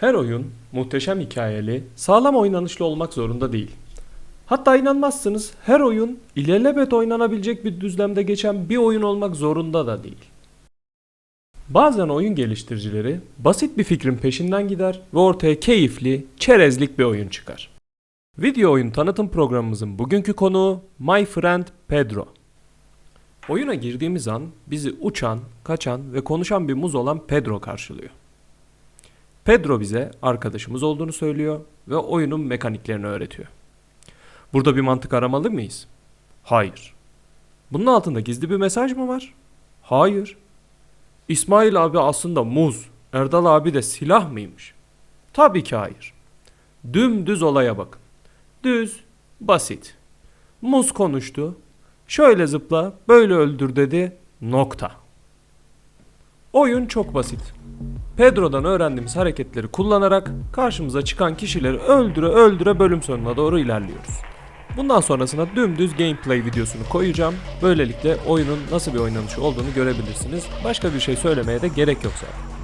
Her oyun muhteşem hikayeli, sağlam oynanışlı olmak zorunda değil. Hatta inanmazsınız her oyun ilelebet oynanabilecek bir düzlemde geçen bir oyun olmak zorunda da değil. Bazen oyun geliştiricileri basit bir fikrin peşinden gider ve ortaya keyifli, çerezlik bir oyun çıkar. Video oyun tanıtım programımızın bugünkü konuğu My Friend Pedro. Oyuna girdiğimiz an bizi uçan, kaçan ve konuşan bir muz olan Pedro karşılıyor. Pedro bize arkadaşımız olduğunu söylüyor ve oyunun mekaniklerini öğretiyor. Burada bir mantık aramalı mıyız? Hayır. Bunun altında gizli bir mesaj mı var? Hayır. İsmail abi aslında muz, Erdal abi de silah mıymış? Tabii ki hayır. Dümdüz olaya bakın. Düz, basit. Muz konuştu. Şöyle zıpla, böyle öldür dedi. Nokta. Oyun çok basit. Pedro'dan öğrendiğimiz hareketleri kullanarak karşımıza çıkan kişileri öldüre öldüre bölüm sonuna doğru ilerliyoruz. Bundan sonrasına dümdüz gameplay videosunu koyacağım. Böylelikle oyunun nasıl bir oynanışı olduğunu görebilirsiniz. Başka bir şey söylemeye de gerek yok zaten.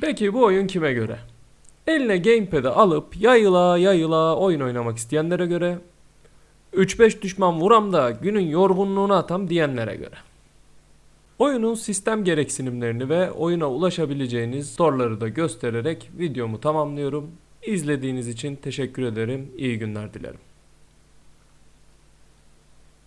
Peki bu oyun kime göre? Eline gamepad'i alıp yayıla yayıla oyun oynamak isteyenlere göre, 3-5 düşman vuram da günün yorgunluğunu atam diyenlere göre. Oyunun sistem gereksinimlerini ve oyuna ulaşabileceğiniz store'ları da göstererek videomu tamamlıyorum. İzlediğiniz için teşekkür ederim. İyi günler dilerim.